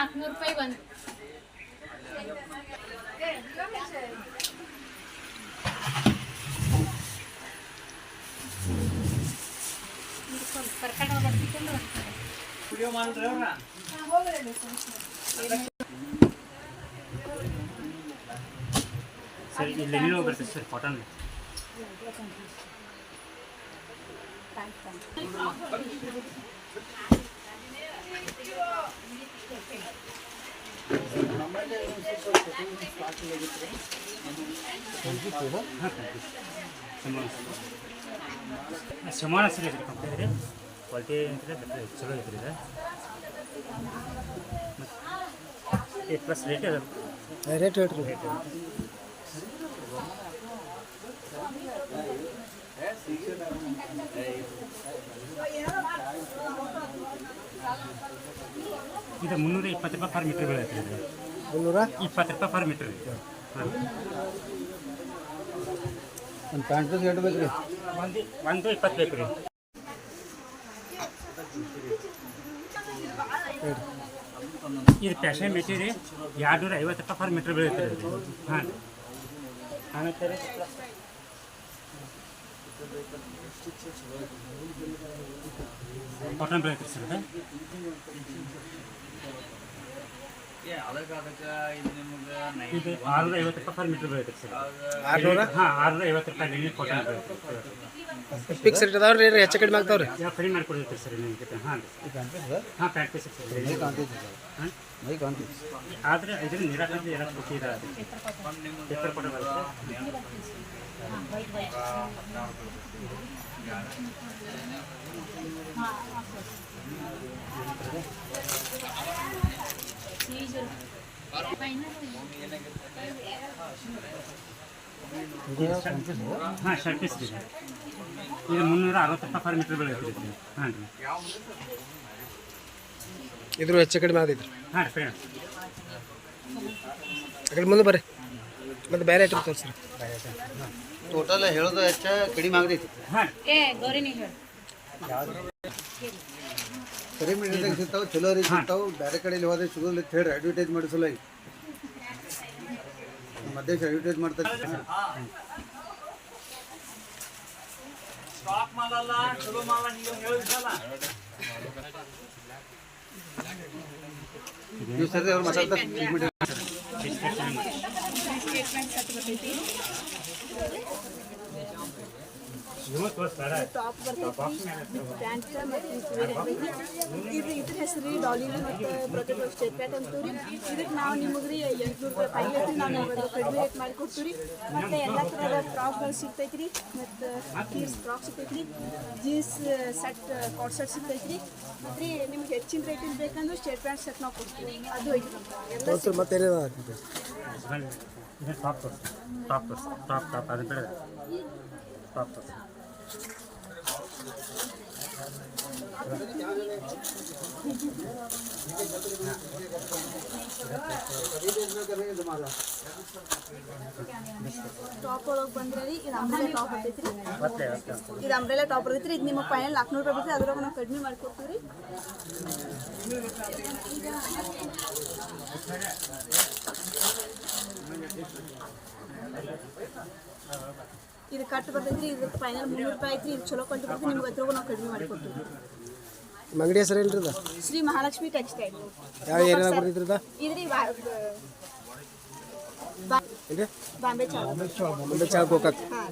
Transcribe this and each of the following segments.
ಬರುತ್ತೆ ಇದು ನಾಲ್ಕುನೂರು ರೂಪಾಯಿ ಒಂದು ಕರ್ಕೊಂಡು ಹೋಗ್ಬಿಟ್ಟು ಸರ್ ಇಲ್ಲಿ ನೀವು ಬರ್ತದೆ ಸರ್ ಕಾಟನ್ ಸಮಾನ ಸರಿ ಐತ್ರಿ ಕಂಪ್ನಿ ರೀ ಕ್ವಾಲಿಟಿ ಐತ್ರಿ ಬೆಟ್ರ್ ಚಲೋ ಐತ್ರಿ ಇದು ಏಟ್ ಪ್ಲಸ್ ರೇಟ್ ರೇಟ್ ಹೇಳ್ರಿ. ರೇಟ್ ಇದು ಮುನ್ನೂರ ಇಪ್ಪತ್ತು ರೂಪಾಯಿ ಪರ್ ಮೀಟ್ರ್ ಬೀಳೈತೆ ಇದು. ಮುನ್ನೂರ? ಇಪ್ಪತ್ತು ರೂಪಾಯಿ ಪರ್ ಮೀಟ್ರ್ ಹಾಂ ಒಂದು ಪ್ಯಾಂಟ್ ಪೀಸ್ ಎಷ್ಟು ಬೇಕು ರೀ ಒಂದು ಒಂದು ಇಪ್ಪತ್ತು ಬೇಕು ರೀ ಇದು ಪ್ಯಾಶನ್ ಮೆಟಿ ರೀ. ಎರಡು ನೂರ ಐವತ್ತು ರೂಪಾಯಿ ಪರ್ ಮೀಟ್ರ್ ಬೀಳುತ್ತೆ ರೀ ಹಾಂ. ಹಾಂ ರೀ? ಆಮೇಲೆ ರೀ ಕಾಟನ್ ಬೀಳುತ್ತೆ ಸರ್ ಇದು ಆರುನೂರ ಐವತ್ತು ರೂಪಾಯಿ ಪರ್ ಮೀಟ್ರ್ ಬೀಳುತ್ತೆ ಸರ್. ಆರುನೂರ? ಹಾಂ ಆರುನೂರ ಐವತ್ತು ರೂಪಾಯಿ ಲಿಮಿಟ್ ಕಾಟನ್ ಬೀಳುತ್ತೆ. ಫಿಕ್ಸ್ ರೇಟ್ ಅದಾವ್ರಿ ರೇಟ್ ಹೆಚ್ಚು ಕಡಿಮೆ ಆಗ್ತಾವ್ರಿ? ಯಾವ ಕಡಿಮೆ ಮಾಡಿಕೊಡ್ತೀವಿ ಸರ್ ನಿಮಗೆ ಹಾಂ ರೀ ಹಾಂ ಪ್ಯಾಕ್ ಪೀಸ್ ಸರ್. ಹಾಂ? ಆದರೆ ಇದ್ರ ನಿರಾಕರಣೆ ಎಲ್ಲ ಕೊಟ್ಟಿದ್ದಾರೆ ಪೇಪರ್ ಕೂಡ ಬರುತ್ತೆ ಹಾಂ ಶರ್ಟ್ ಪೀಸ್ ಇದೆ. ಇದು ಮುನ್ನೂರ ಅರವತ್ತು ರೂಪಾಯಿ ಪರ್ ಮೀಟ್ರ್ ಬೀಳುತ್ತೆ ಇದು. ಹಾಂ ರೀ. ಇದ್ರ ಹೆಚ್ಚು ಕಡಿಮೆ ಆಗೈತ್ರಿ ಹಾಂ ರೀ ಕಡೆ ಮುಂದೆ ಬರ್ರಿ. ಮತ್ತೆ ಬೇರೆ ಐಟಮ್ ತೋರಿಸ್ರಿ. ಟೋಟಲ್ ಹೇಳೋದು ಹೆಚ್ಚ ಕಡಿಮೆ ಆಗ್ತೈತಿ ಹಾಂ ಗೌರಿನಿ ಹೇಳು. ಕಡಿಮೆ ರೇಟ್ದಾಗ ಸಿಗ್ತಾವ ಚಲೋ ರೀ ಸಿಗ್ತಾವ. ಬೇರೆ ಕಡೆಯಲ್ಲಿ ಹೋದ್ರೆ ಸಿಗೋದಿಲ್ಲ ಅಂತ ಹೇಳಿ ಅಡ್ವರ್ಟೈಸ್ ಮಾಡಿಸಲ್ಲ ನಮ್ಮ ಅಧ್ಯಕ್ಷ ಅಡ್ವರ್ಟೈಸ್ ಮಾಡ್ತಾರೆ. ನೀವು ಸರಿ ಅವ್ರು ಮಾತಾಡ್ತಾರೆ. ಪ್ಯಾಂಟ್ ಮತ್ತು ಇದು ಇದ್ರ ಹೆಸರು ಡಾಲಿ ಮತ್ತು ಬ್ರೊಕೆಟ್ ಸ್ಟೇಟ್ ಪ್ಯಾಂಟ್ ಅಂತೀವಿ ಇದಕ್ಕೆ ನಾವು ನಿಮಗೆ ರೀ ಎಂಟುನೂರು ರೂಪಾಯಿ ಐತಿ ನಾವು ರೇಟ್ ಮಾಡಿ ಕೊಡ್ತೀವಿ ರೀ ಮತ್ತು ಎಲ್ಲ ಥರದ ಫ್ರಾಕ್ಗಳು ಸಿಗ್ತೈತೆ ರೀ ಮತ್ತು ಕೀರ್ಸ್ ಫ್ರಾಕ್ ಸಿಗ್ತೈತಿ ರೀ ಜೀನ್ಸ್ ಸೆಟ್ ಕಾಟ್ ಸೆಟ್ ಸಿಗ್ತೈತಿ ರೀ ಮತ್ತು ರೀ ನಿಮ್ಗೆ ಹೆಚ್ಚಿನ ರೇಟಿಂಗ್ ಬೇಕಂದ್ರೆ ಸ್ಟೇಟ್ ಪ್ಯಾಂಟ್ ಸೆಟ್ ನಾವು ಕೊಡ್ತೀವಿ ಅದು ಮತ್ತೆ ಟಾಪ್ ಟಾಪ್ ಟಾಪ್ ಟಾಪ್ ಅದು ಟಾಪ್ ತೋರಿಸಿ ಟಾಪ್ ಒಳಗೆ ಬಂದ್ರೆ ರೀ ಇದು ಅಂಬ್ರೆಲಾ ಟಾಪ್ ಬರ್ತೈತಿ? ರೀ ಇದು ಅಂಬ್ರೆಲಾ ಟಾಪ್ ಬರ್ತೈತಿ ರೀ ಇದು ನಿಮಗೆ ಫೈನಲ್ ನಾಲ್ಕುನೂರು ರೂಪಾಯಿ ಬರ್ತೈತಿ. ಅದ್ರಾಗ ನಾವು ಕಡಿಮೆ ಮಾಡ್ಕೊಡ್ತೀವಿ ರೀ ಇದು ಕಟ್ ಬರ್ತೈತಿ ಇದು ಫೈನಲ್ ಮುನ್ನೂರು ರೂಪಾಯಿ ಐತಿ ಇದು ಚಲೋ ಕಂಡು ಬರ್ತೈತಿ ನಿಮ್ಗೆ ಅದ್ರಾಗ ನಾವು ಕಡಿಮೆ ಮಾಡಿಕೊಡ್ತೀವಿ ಅಂಗಡಿ ಹೆಸರು ಏನ್ರಿ ಅದ ಶ್ರೀ ಮಹಾಲಕ್ಷ್ಮಿ ಟೆಕ್ಸ್ಟೈಲ್ ಯಾವ ಏರಿಯಾದಾಗ ಬರ್ತೈತ್ರಿ ಅದ ಇದ್ರಿ ಬಾ- ಬಾ- ಏನ್ರಿ ಬಾಂಬೆ ಚಾಲ ಮುಂದೆ ಚಾಳ ಗೋಕಾಕ್ ಹಾಂ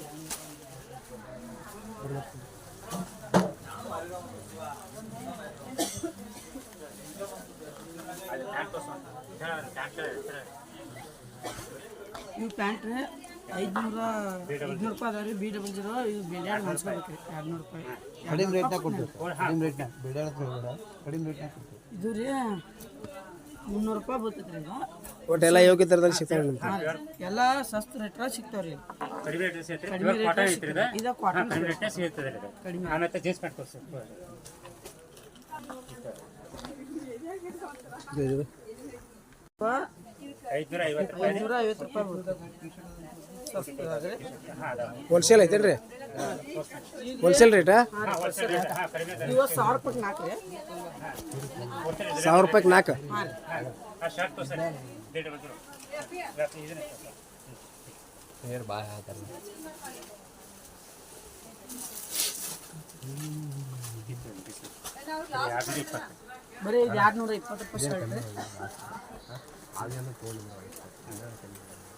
ಇವು ಪ್ಯಾಂಟ್ ಐದುನೂರ ಐದುನೂರು ರೂಪಾಯಿ ಅದಾವ ರೀ ಬಿ ಡಬಲ್ ಜೀರೋ ಇದು ಬಿಲ್ಯಾಡ್ ಮಾಡಿಸ್ಬೇಕು ರೀ ಎರಡುನೂರು ರೂಪಾಯಿ. ಕಡಿಮೆ ರೇಟ್ನಾಗ ಕೊಡ್ತೀವಿ. ಕಡಿಮೆ ರೇಟ್ನಾಗ ಬೇಡ ಬೇಡ ಕಡಿಮೆ ರೇಟ್ನಾಗ ಕೊಡ್ತೀವಿ. ಇದು ರೀ ಮುನ್ನೂರು ರೂಪಾಯಿ ಬರ್ತೈತೆ ರೀ ಈಗ ಒಟ್ಟೆಲ್ಲ ಎಲ್ಲ ಯೋಗ್ಯ ಥರದಲ್ಲಿ ಸಿಗ್ತಾವೆ ಎಲ್ಲ ಸಸ್ತ ರೇಟ್ರಾಗ ಸಿಗ್ತಾವೆ ರೀ. ಕಡಿಮೆ ರೇಟ್ ಸಿಗುತ್ತೆ ಕಡಿಮೆ ರೇಟ್ ಇದು. ಸಿಗುತ್ತದೆ ಕಡಿಮೆ. ಆಮೇಲೆ ಐದುನೂರ ಐವತ್ತು ರೂಪಾಯಿ. ಐನೂರ ಐವತ್ತು ರೂಪಾಯಿ. ಬರ್ತದೆ ಹೋಲ್ಸೇಲ್ ಐತೇನ್ರಿ? ಹೋಲ್ಸೇಲ್ ರೇಟಾ ಸಾವಿರ ರೂಪಾಯಿಗೆ ನಾಲ್ಕು ಬರೀ ಇದು ಎರಡ್ನೂರ ಇಪ್ಪತ್ತು ರೂಪಾಯಿ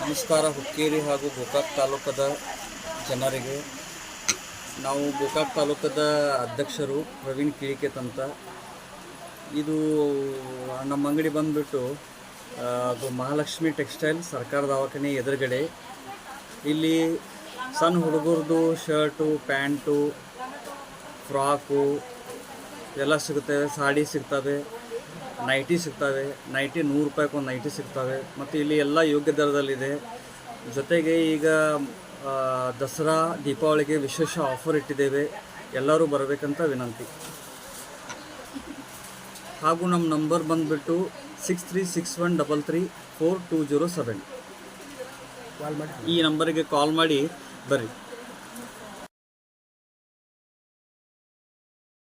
ನಮಸ್ಕಾರ ಹುಕ್ಕೇರಿ ಹಾಗೂ ಗೋಕಾಕ್ ತಾಲೂಕದ ಜನರಿಗೆ. ನಾವು ಗೋಕಾಕ್ ತಾಲೂಕದ ಅಧ್ಯಕ್ಷರು ಪ್ರವೀಣ್ ಕಿಳಿಕೆತ್ ಅಂತ ಇದು ನಮ್ಮ ಅಂಗಡಿ ಬಂದುಬಿಟ್ಟು ಅದು ಮಹಾಲಕ್ಷ್ಮಿ ಟೆಕ್ಸ್ಟೈಲ್ ಸರ್ಕಾರ ದವಾಖಾನೆ ಎದುರುಗಡೆ. ಇಲ್ಲಿ ಸಣ್ಣ ಹುಡುಗರದು ಶರ್ಟು, ಪ್ಯಾಂಟು, ಫ್ರಾಕು ಎಲ್ಲ ಸಿಗುತ್ತವೆ ಸಾಡಿ ಸಿಗ್ತವೆ, ನೈಟಿ ಸಿಗ್ತವೆ, ನೈಟಿ ನೂರು ರೂಪಾಯಿಗೆ ಒಂದು ನೈಟಿ ಸಿಗ್ತವೆ. ಮತ್ತು ಇಲ್ಲಿ ಎಲ್ಲ ಯೋಗ್ಯ ದರದಲ್ಲಿದೆ. ಜೊತೆಗೆ ಈಗ ದಸರಾ, ದೀಪಾವಳಿಗೆ ವಿಶೇಷ ಆಫರ್ ಇಟ್ಟಿದ್ದೇವೆ. ಎಲ್ಲರೂ ಬರಬೇಕಂತ ವಿನಂತಿ. ಹಾಗೂ ನಮ್ಮ ನಂಬರ್ ಬಂದುಬಿಟ್ಟು six three six one double three four two zero seven. ಈ ನಂಬರಿಗೆ ಕಾಲ್ ಮಾಡಿ ಬರ್ರಿ.